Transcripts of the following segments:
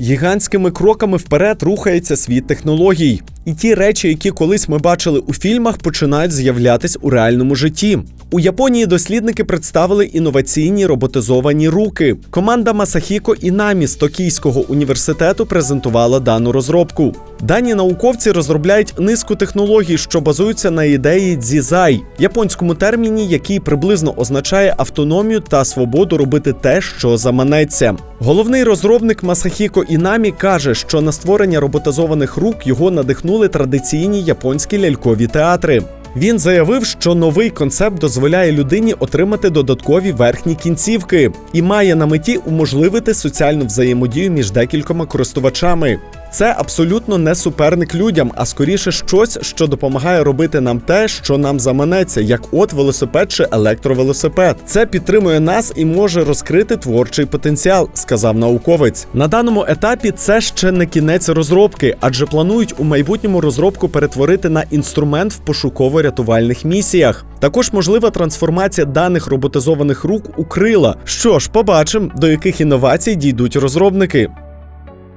Гігантськими кроками вперед рухається світ технологій. І ті речі, які колись ми бачили у фільмах, починають з'являтись у реальному житті. У Японії дослідники представили інноваційні роботизовані руки. Команда Масахіко Інамі з Токійського університету презентувала дану розробку. Дані науковці розробляють низку технологій, що базуються на ідеї дзізай, японському терміні, який приблизно означає автономію та свободу робити те, що заманеться. Головний розробник Масахіко Інамі каже, що на створення роботизованих рук його надихнули традиційні японські лялькові театри. Він заявив, що новий концепт дозволяє людині отримати додаткові верхні кінцівки і має на меті уможливити соціальну взаємодію між декількома користувачами. Це абсолютно не суперник людям, а скоріше щось, що допомагає робити нам те, що нам заманеться, як от велосипед чи електровелосипед. Це підтримує нас і може розкрити творчий потенціал, сказав науковець. На даному етапі це ще не кінець розробки, адже планують у майбутньому розробку перетворити на інструмент в пошуково-рятувальних місіях. Також можлива трансформація даних роботизованих рук у крила. Що ж, побачимо, до яких інновацій дійдуть розробники.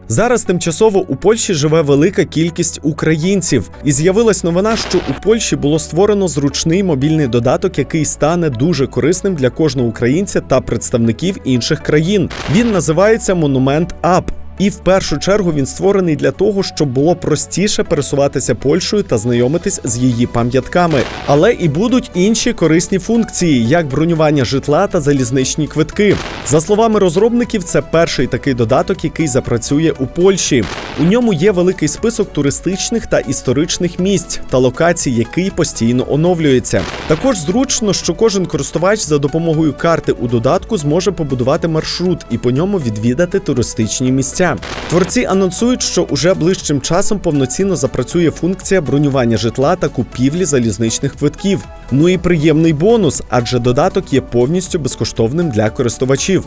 Зараз тимчасово у Польщі живе велика кількість українців, і з'явилась новина, що у Польщі було створено зручний мобільний додаток, який стане дуже корисним для кожного українця та представників інших країн. Він називається Монумент Ап. І в першу чергу він створений для того, щоб було простіше пересуватися Польщею та знайомитись з її пам'ятками. Але і будуть інші корисні функції, як бронювання житла та залізничні квитки. За словами розробників, це перший такий додаток, який запрацює у Польщі. У ньому є великий список туристичних та історичних місць та локацій, який постійно оновлюється. Також зручно, що кожен користувач за допомогою карти у додатку зможе побудувати маршрут і по ньому відвідати туристичні місця. Творці анонсують, що уже ближчим часом повноцінно запрацює функція бронювання житла та купівлі залізничних квитків. Ну і приємний бонус, адже додаток є повністю безкоштовним для користувачів.